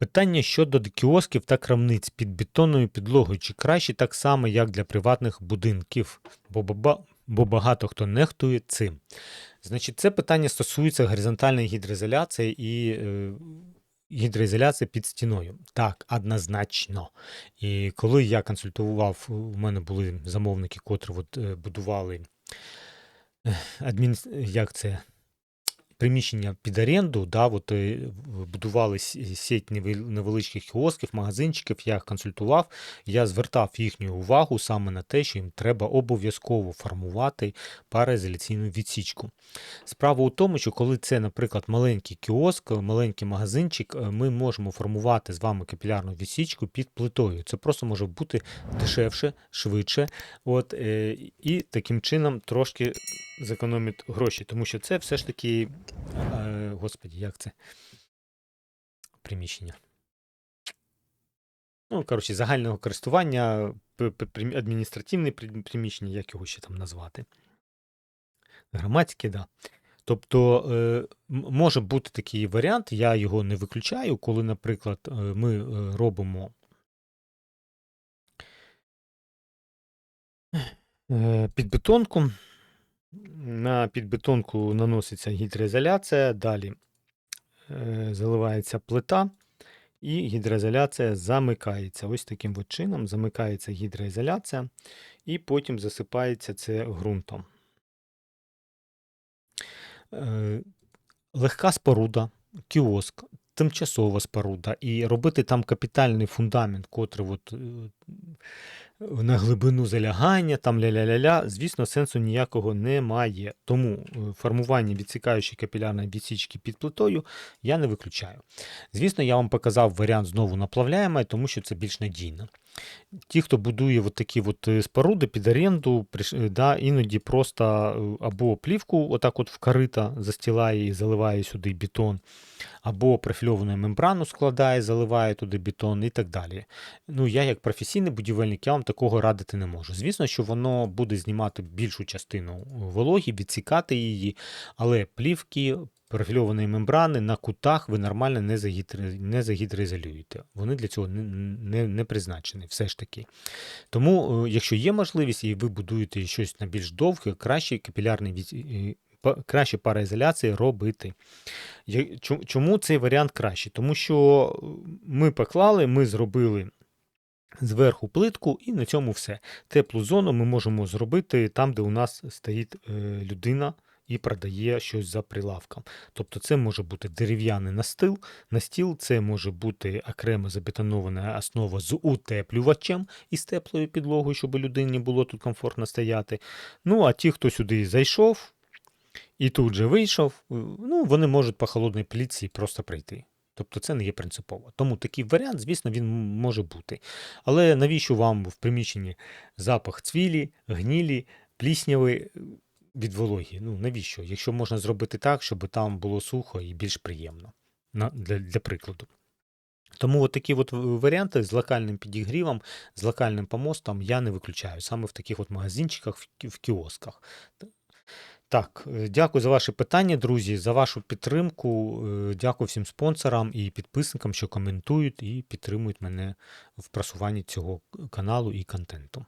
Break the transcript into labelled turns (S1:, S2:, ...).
S1: Питання щодо кіосків та крамниць під бетонною підлогою, чи краще так само, як для приватних будинків, бо, бо багато хто нехтує цим. Значить, це питання стосується горизонтальної гідроізоляції і е, гідроізоляції під стіною. Так, однозначно. І коли я консультував, у мене були замовники, котрі от, е, будували е, адмін... як це? Приміщення під оренду, да, от, е, будували сеть невеличких кіосків, магазинчиків, я їх консультував, я звертав їхню увагу саме на те, що їм треба обов'язково формувати параізоляційну відсічку. Справа у тому, що коли це, наприклад, маленький кіоск, маленький магазинчик, е, ми можемо формувати з вами капілярну відсічку під плитою. Це просто може бути дешевше, швидше. От, е, і таким чином трошки зекономить гроші, тому що це все ж таки, е, господі, як це? Приміщення. Ну, коротше, загального користування, адміністративне приміщення, як його ще там назвати? Громадське, да. Тобто е, може бути такий варіант, я його не виключаю, коли, наприклад, е, ми е, робимо е, підбетонку. На підбетонку наноситься гідроізоляція, далі е, заливається плита, і гідроізоляція замикається. Ось таким от чином замикається гідроізоляція, і потім засипається це ґрунтом. Е, Легка споруда, кіоск, тимчасова споруда, і робити там капітальний фундамент, котрий от, е, на глибину залягання, там ля-ля-ля-ля, звісно, сенсу ніякого немає. Тому е, формування відсікаючої капілярної відсічки під плитою я не виключаю. Звісно, я вам показав варіант знову наплавляємо, тому що це більш надійно. Ті, хто будує от такі от е, споруди під оренду, е, да, іноді просто е, або плівку отак от в корита застілає і заливає сюди бетон, або профільовану мембрану складає, заливає туди бетон і так далі. Ну, я як професійний будівельник, я вам такого радити не можу. Звісно, що воно буде знімати більшу частину вологі, відсікати її, але плівки, профільованої мембрани на кутах ви нормально не, загідри... не загідроізолюєте. Вони для цього не, не, не призначені, все ж таки. Тому, е, якщо є можливість і ви будуєте щось на більш довге, краще капілярний від... е, краще параізоляції робити. Чому цей варіант краще? Тому що е, ми поклали, ми зробили зверху плитку, і на цьому все. Теплу зону ми можемо зробити там, де у нас стоїть людина і продає щось за прилавком. Тобто це може бути дерев'яний настил, настіл, це може бути окремо забетонована основа з утеплювачем і з теплою підлогою, щоб людині було тут комфортно стояти. Ну, а ті, хто сюди зайшов і тут же вийшов, е, ну, вони можуть по холодній плітці просто прийти. Тобто це не є принципово. Тому такий варіант, звісно, він може бути. Але навіщо вам в приміщенні запах цвілі, гнілі, плісняви від вологі? Ну навіщо? Якщо можна зробити так, щоб там було сухо і більш приємно, на, для, для прикладу. Тому от такі от варіанти з локальним підігрівом, з локальним помостом я не виключаю саме в таких от магазинчиках, в, кіосках. Так, е, дякую за ваші питання, друзі, за вашу підтримку. Е, Дякую всім спонсорам і підписникам, що коментують і підтримують мене в просуванні цього каналу і контенту.